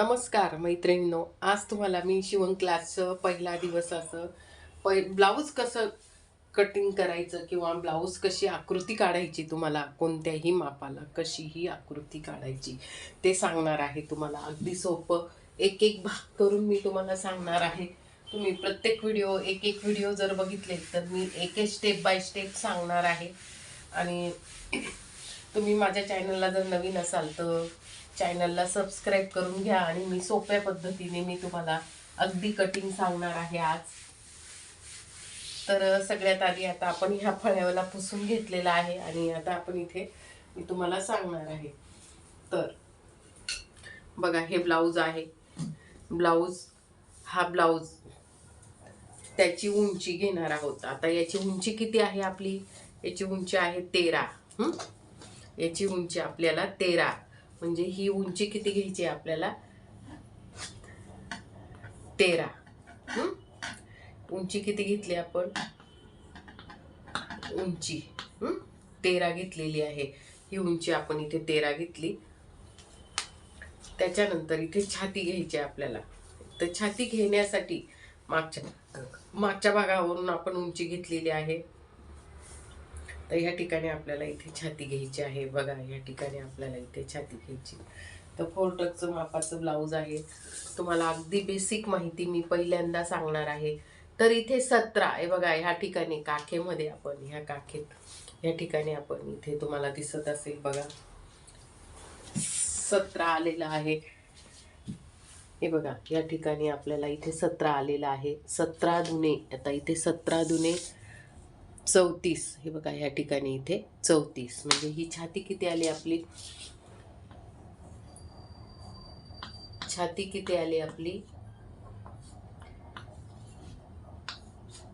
नमस्कार मैत्रिणींनो आज तुम्हाला मी शिवण क्लासचं पहिला दिवसाचं पै ब्लाऊज कसं कटिंग करायचं किंवा ब्लाऊज कशी आकृती काढायची तुम्हाला कोणत्याही मापाला कशीही आकृती काढायची ते सांगणार आहे तुम्हाला. अगदी सोपं एक एक भाग करून मी तुम्हाला सांगणार आहे. तुम्ही प्रत्येक व्हिडिओ एक एक व्हिडिओ जर बघितले तर मी एक एक स्टेप बाय स्टेप सांगणार आहे. आणि तुम्ही माझ्या चॅनलला जर नवीन असाल तर चॅनलला सबस्क्राईब करून घ्या आणि मी सोप्या पद्धतीने मी तुम्हाला अगदी कटिंग सांगणार आहे आज. तर सगळ्यात आधी आता आपण ह्या फळ्याला पुसून घेतलेला आहे आणि आता आपण इथे मी तुम्हाला सांगणार आहे. तर बघा हे ब्लाऊज आहे. ब्लाऊज हा ब्लाऊज त्याची उंची घेणार आहोत. आता याची उंची किती आहे आपली? याची उंची आहे तेरा. याची उंची आपल्याला तेरा. म्हणजे ही उंची किती घ्यायची आहे आपल्याला? तेरा. उंची किती घेतली आपण? उंची. तेरा घेतलेली आहे. ही उंची आपण इथे तेरा घेतली. त्याच्यानंतर इथे छाती घ्यायची आहे आपल्याला. तर छाती घेण्यासाठी मागच्या मागच्या भागावरून आपण उंची घेतलेली आहे. तर ह्या ठिकाणी आपल्याला इथे छाती घ्यायची आहे. बघा ह्या ठिकाणी आपल्याला इथे छाती घ्यायची. तर फोर टकचं मापाचं ब्लाऊज आहे. तुम्हाला अगदी बेसिक माहिती मी पहिल्यांदा सांगणार आहे. तर इथे सतरा हे बघा ह्या ठिकाणी काखेमध्ये आपण ह्या काखेत ह्या ठिकाणी आपण इथे तुम्हाला दिसत असेल बघा. सतरा आलेला आहे. हे बघा या ठिकाणी आपल्याला इथे सतरा आलेला आहे. सतरा दुने आता इथे सतरा दुने चौतीस हे बघा, या ठिकाणी इथे चौतीस. म्हणजे ही छाती किती आली आपली? छाती किती आली आपली?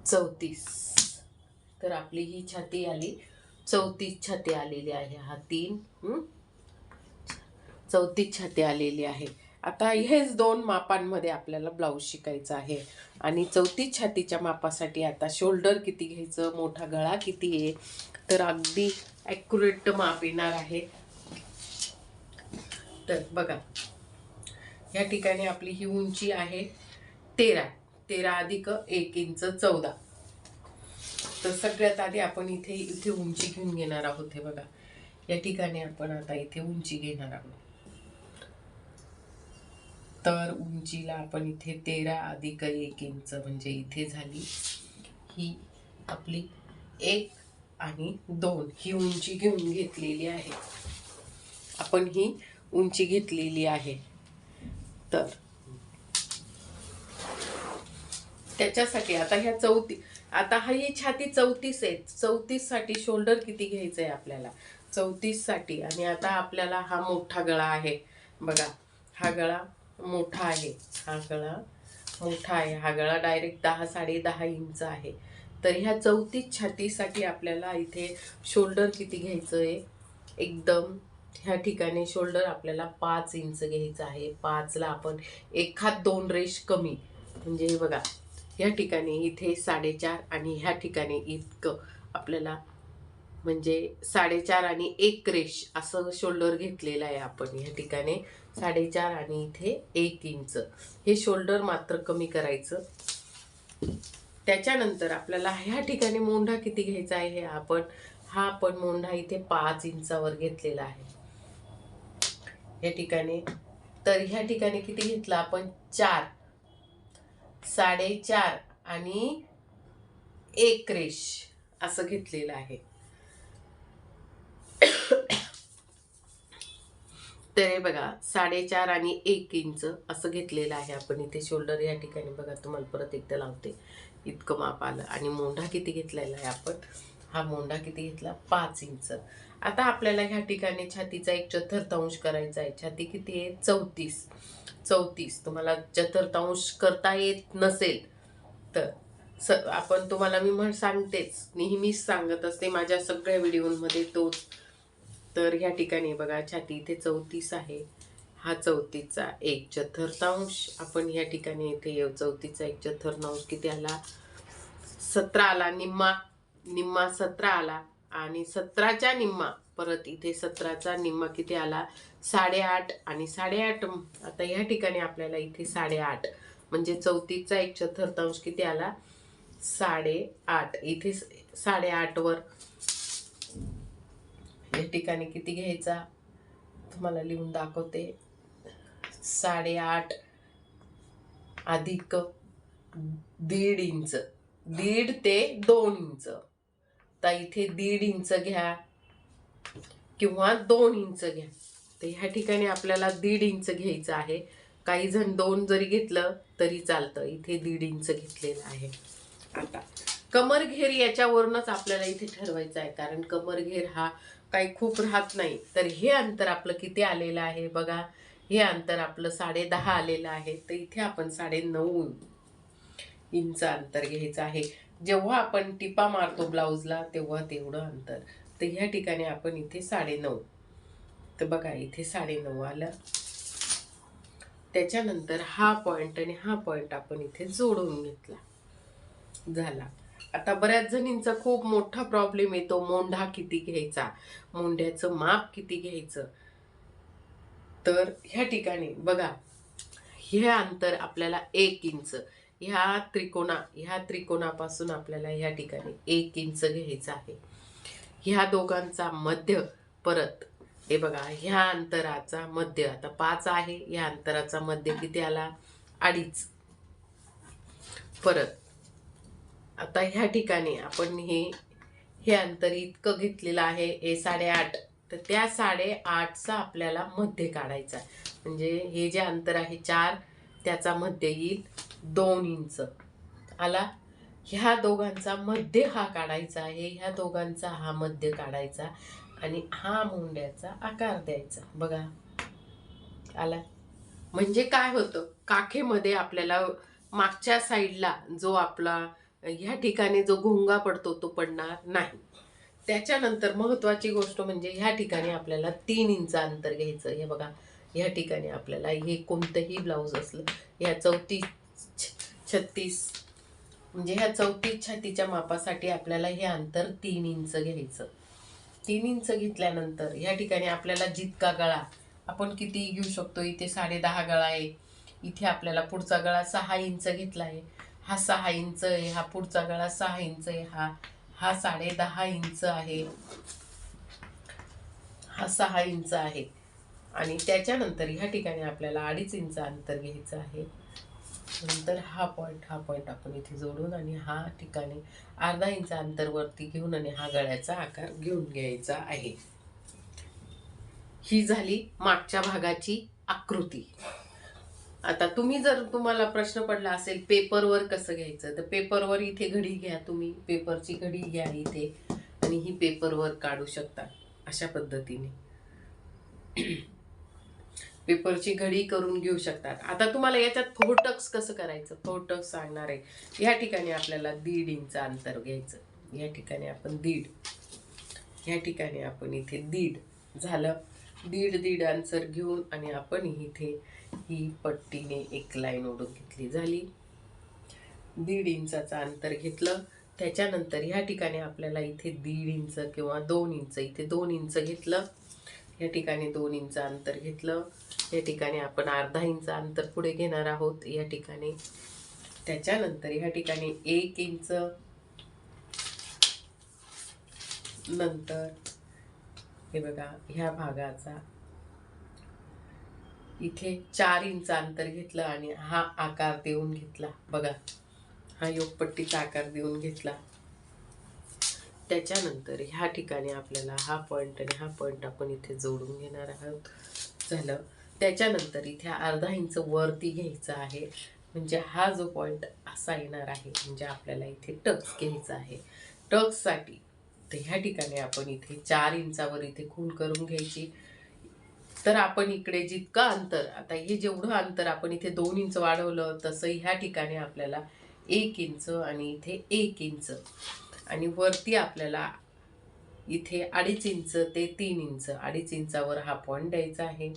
चौतीस. तर आपली ही छाती आली, चौतीस छाती आलेली आहे. हा तीन? चौतीस छाती आलेली आहे. आता हेच दोन मापांमध्ये आपल्याला ब्लाऊज शिकायचं आहे. आणि चौथी छातीच्या मापासाठी आता शोल्डर किती घ्यायचं मोठा गळा किती आहे तर अगदी ॲक्युरेट माप येणार आहे. तर बघा या ठिकाणी आपली ही उंची आहे तेरा. तेरा अधिक एक इंच चौदा. तर सगळ्यात आधी आपण इथे इथे उंची घेऊन घेणार आहोत हे बघा. या ठिकाणी आपण आता इथे उंची घेणार आहोत. तर उंचीला आपण इथे तेरा अधिक एक इंच म्हणजे इथे झाली. ही आपली एक आणि दोन ही उंची घेऊन घेतलेली आहे. आपण ही उंची घेतलेली आहे. तर त्याच्यासाठी आता ह्या चौती आता हा ही छाती चौतीस आहे. चौतीससाठी शोल्डर किती घ्यायचं आहे आपल्याला? चौतीससाठी आणि आता आपल्याला हा मोठा गळा आहे. बघा हा गळा मोठा आहे हा गळा मोठा आहे हा गळा डायरेक्ट दहा साडे दहा इंच आहे. तर ह्या चौतीस छातीसाठी आपल्याला इथे शोल्डर किती घ्यायचं आहे एकदम ह्या ठिकाणी शोल्डर आपल्याला पाच इंच घ्यायचं आहे. पाचला आपण एखाद दोन रेश कमी. म्हणजे हे बघा ह्या ठिकाणी इथे साडेचार आणि ह्या ठिकाणी इतकं आपल्याला म्हणजे साडेचार आणि एक रेश असं शोल्डर घेतलेलं आहे आपण ह्या ठिकाणी. साडेचार आणि इथे एक इंच. हे शोल्डर मात्र कमी करायचं. त्याच्यानंतर आपल्याला ह्या ठिकाणी मोंढा किती घ्यायचा आहे हे आपण हा आपण मोंढा इथे पाच इंचावर घेतलेला आहे. या ठिकाणी तर ह्या ठिकाणी किती घेतला आपण? चार. साडेचार आणि एक रेश असं घेतलेलं आहे. तर हे बघा साडेचार आणि एक इंच असं घेतलेलं आहे आपण इथे. शोल्डर या ठिकाणी बघा तुम्हाला परत एकदा लावते. इतकं माप आलं. आणि मोंढा किती घेतलेला आहे आपण? हा मोंढा किती घेतला? पाच इंच. आता आपल्याला ह्या ठिकाणी छातीचा एक चतुर्थांश करायचा आहे. छाती किती आहे? चौतीस. चौतीस. तुम्हाला चतुर्थांश करता येत नसेल तर स आपण तुम्हाला मी म्हण सांगतेच. नेहमीच सांगत असते माझ्या सगळ्या व्हिडिओमध्ये तोच. तर ह्या ठिकाणी बघा छाती इथे चौतीस आहे. हा चौतीसचा एक चतुर्थांश. आपण ह्या ठिकाणी इथे येऊ. चौतीसचा एक चतुर्थांश किती आला? सतरा आला. निम्मा निम्मा सतरा आला. आणि सतराच्या निम्मा परत इथे सतराचा निम्मा किती आला? साडेआठ. आणि साडेआठ आता ह्या ठिकाणी आपल्याला इथे साडेआठ. म्हणजे चौतीसचा एक चतुर्थांश किती आला? साडेआठ. इथे साडेआठवर या ठिकाणी किती घ्यायचा? तुम्हाला लिहून दाखवते. साडेआठ अधिक दीड इंच. दीड ते दोन इंच. तर इथे दीड इंच घ्या किंवा दोन इंच घ्या. तर ह्या ठिकाणी आपल्याला दीड इंच घ्यायचं आहे. काही जण दोन जरी घेतलं तरी चालतं. इथे दीड इंच घेतलेलं आहे. आता कमरघेर याच्यावरूनच आपल्याला इथे ठरवायचं आहे. कारण कमरघेर हा काही खूप राहत नाही. तर हे अंतर आपलं किती आलेलं आहे बघा. हे अंतर आपलं साडे दहा आलेलं आहे. तर इथे आपण साडे नऊ इंच अंतर घ्यायचं आहे. जेव्हा आपण टिपा मारतो ब्लाऊजला तेव्हा तेवढं अंतर. तर ह्या ठिकाणी आपण इथे साडे नऊ तर बघा इथे साडे नऊ आलं. त्याच्यानंतर हा पॉइंट आणि हा पॉइंट आपण इथे जोडून घेतला. झाला. आता बऱ्याच जणींचा खूप मोठा प्रॉब्लेम येतो मोंढा किती घ्यायचा? मोंढ्याचं माप किती घ्यायचं? तर ह्या ठिकाणी बघा हे अंतर आपल्याला एक इंच ह्या त्रिकोणा ह्या त्रिकोणापासून आपल्याला ह्या ठिकाणी एक इंच घ्यायचं आहे. ह्या दोघांचा मध्य परत हे बघा ह्या अंतराचा मध्य आता पाच आहे ह्या अंतराचा मध्य किती आला? अडीच. परत आता ह्या ठिकाणी आपण हे हे अंतर इतकं घेतलेलं आहे हे साडेआठ. तर त्या साडेआठचा आपल्याला मध्य काढायचा आहे. म्हणजे हे जे अंतर आहे चार त्याचा मध्य येईल दोन इंच. आला? ह्या दोघांचा मध्य हा काढायचा आहे ह्या दोघांचा हा मध्य काढायचा आणि हा मुंड्याचा आकार द्यायचा. बघा. आला? म्हणजे काय होतं? काखेमध्ये आपल्याला मागच्या साईडला जो आपला ह्या ठिकाणी जो घोंगा पडतो तो पडणार नाही. त्याच्यानंतर महत्त्वाची गोष्ट म्हणजे ह्या ठिकाणी आपल्याला तीन इंच अंतर घ्यायचं. हे बघा ह्या ठिकाणी आपल्याला हे कोणतंही ब्लाऊज असलं ह्या चौतीस छ- छत्तीस म्हणजे ह्या चौतीस छातीच्या मापासाठी आपल्याला हे अंतर तीन इंच घ्यायचं. तीन इंच घेतल्यानंतर ह्या ठिकाणी आपल्याला जितका गळा आपण किती घेऊ शकतो इथे साडे दहा गळा आहे. इथे आपल्याला पुढचा गळा सहा इंच घेतला आहे. हा सहा इंच आहे हा पुढचा गळा सहा इंच आहे हा हा साडे दहा इंच आहे. हा सहा इंच आहे. आणि त्याच्यानंतर ह्या ठिकाणी आपल्याला अडीच इंच अंतर घ्यायचं आहे. नंतर हा पॉईंट हा पॉईंट आपण इथे जोडून आणि हा ठिकाणी अर्धा इंच अंतरवरती घेऊन आणि हा गळ्याचा आकार घेऊन घ्यायचा आहे. ही झाली मागच्या भागाची आकृती. आता तुम्ही जर तुम्हाला प्रश्न पडला असेल पेपरवर कसं घ्यायचं? तर पेपरवर इथे घडी घ्या तुम्ही. पेपरची घडी घ्या इथे. आणि ही पेपरवर काढू शकता. अशा पद्धतीने. पेपरची घडी करून घेऊ शकतात. आता तुम्हाला याच्यात फोटक्स कसं करायचं? फोटक्स सांगणार आहे. या ठिकाणी आपल्याला दीड इंच अंतर घ्यायचं. या ठिकाणी आपण दीड. या ठिकाणी आपण इथे दीड झालं. दीड दीड आन्सर घेऊन आणि आपण इथे ही पट्टीने एक लाईन ओढून घेतली झाली. दीड इंचाचं अंतर घेतलं. त्याच्यानंतर ह्या ठिकाणी आपल्याला इथे दीड इंच किंवा दोन इंच इथे दोन इंच घेतलं. या ठिकाणी दोन इंच अंतर घेतलं. या ठिकाणी आपण अर्धा इंच अंतर पुढे घेणार आहोत. या ठिकाणी. त्याच्यानंतर ह्या ठिकाणी एक इंच. नंतर हे बघा ह्या भागाचा इथे चार इंच अंतर घेतलं आणि हा आकार देऊन घेतला. बघा हा योगपट्टीचा आकार देऊन घेतला. त्याच्यानंतर ह्या ठिकाणी आपल्याला हा पॉईंट आणि हा पॉईंट आपण इथे जोडून घेणार आहोत. झालं. त्याच्यानंतर इथे अर्धा इंच वरती घ्यायचं आहे. म्हणजे हा जो पॉईंट असा येणार आहे म्हणजे आपल्याला इथे टक्स घ्यायचा आहे. टक्ससाठी तर ह्या ठिकाणी आपण इथे चार इंचावर इथे खून करून घ्यायची. तर आपण इकडे जितकं अंतर आता हे जेवढं अंतर आपण इथे दोन इंच वाढवलं तसं ह्या ठिकाणी आपल्याला एक इंच आणि इथे एक इंच. आणि वरती आपल्याला इथे अडीच इंच ते तीन इंच अडीच इंचावर हा पॉईंट द्यायचा आहे.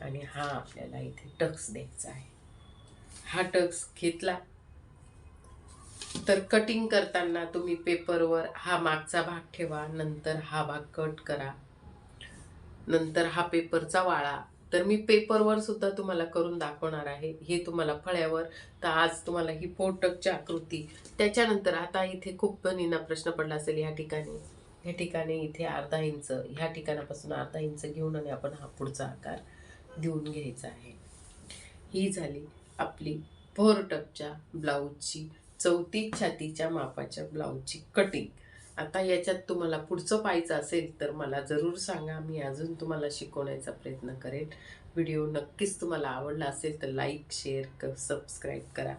आणि हा आपल्याला इथे टक्स द्यायचा आहे. हा टक्स घेतला. तर कटिंग करताना तुम्ही पेपरवर हा मागचा भाग ठेवा नंतर हा भाग कट करा. नंतर हा पेपरचा वाळा. तर मी पेपरवर सुद्धा तुम्हाला करून दाखवणार आहे. हे तुम्हाला फळ्यावर तर आज तुम्हाला ही फोटकची आकृती. त्याच्यानंतर आता इथे खूप जणींना प्रश्न पडला असेल ह्या ठिकाणी. ह्या ठिकाणी इथे अर्धा इंच ह्या ठिकाणापासून अर्धा इंच घेऊन आणि आपण हा पुढचा आकार देऊन घ्यायचा आहे. ही झाली आपली फोर टपच्या ब्लाऊजची चौतीस छातीच्या मापाच्या ब्लाऊजची कटिंग आता याच्यात तुम्हाला पुढचं पाहायचं असेल तर मला जरूर सांगा. मी अजून तुम्हाला शिकवण्याचा प्रयत्न करेन. व्हिडिओ नक्कीच तुम्हाला आवडला असेल तर लाईक शेअर क सबस्क्राईब करा.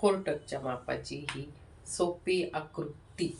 फोर टकच्या मापाची ही सोपी आकृती.